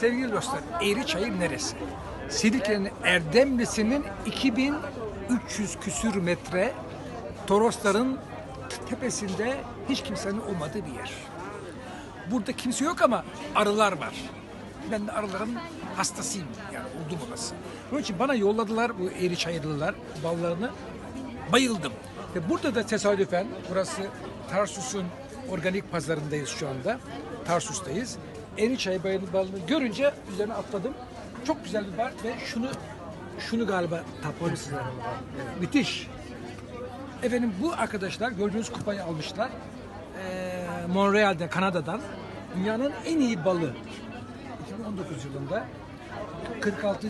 Sevgili dostlar, Eğriçayır neresi? Silifke'nin Erdemlisi'nin 2300 küsür metre Torosların tepesinde hiç kimsenin olmadığı bir yer. Burada kimse yok ama arılar var. Ben de arıların hastasıyım yani oldum olası. Onun için bana yolladılar bu Eğriçayırlılar ballarını. Bayıldım. Ve burada da tesadüfen burası Tarsus'un organik pazarındayız şu anda. Tarsus'tayız. Eğriçay balını görünce üzerine atladım. Çok güzel bir bar ve şunu şunu galiba tatlı size. Müthiş. Efendim bu arkadaşlar gördüğünüz kupayı almışlar. Ee, Montreal'de, Kanada'dan. Dünyanın en iyi balı. 2019 yılında 46.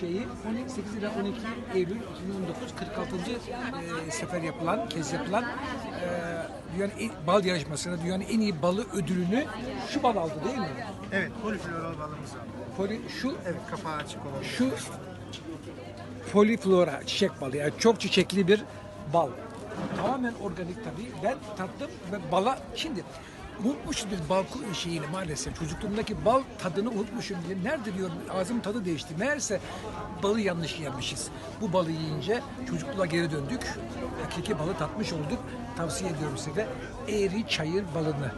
şeyi 18 ile 12 Eylül 2019 46. eee, sefer yapılan, kez yapılan eee dünyanın en- bal yarışmasında dünyanın en iyi balı ödülünü şu bal aldı değil mi? Evet, poliflora balımız var. Poli, şu Evet, kapağı açık olan. şu poliflora çiçek balı yani çok çiçekli bir bal. Tamamen organik tabii. Ben tattım ve bala şimdi unutmuşum bir bal şeyini maalesef. Çocukluğumdaki bal tadını unutmuşum diye. Nerede diyorum ağzımın tadı değişti. Meğerse balı yanlış yemişiz. Bu balı yiyince çocukluğa geri döndük. Hakiki balı tatmış olduk. Tavsiye ediyorum size de Eğri Çayır balını.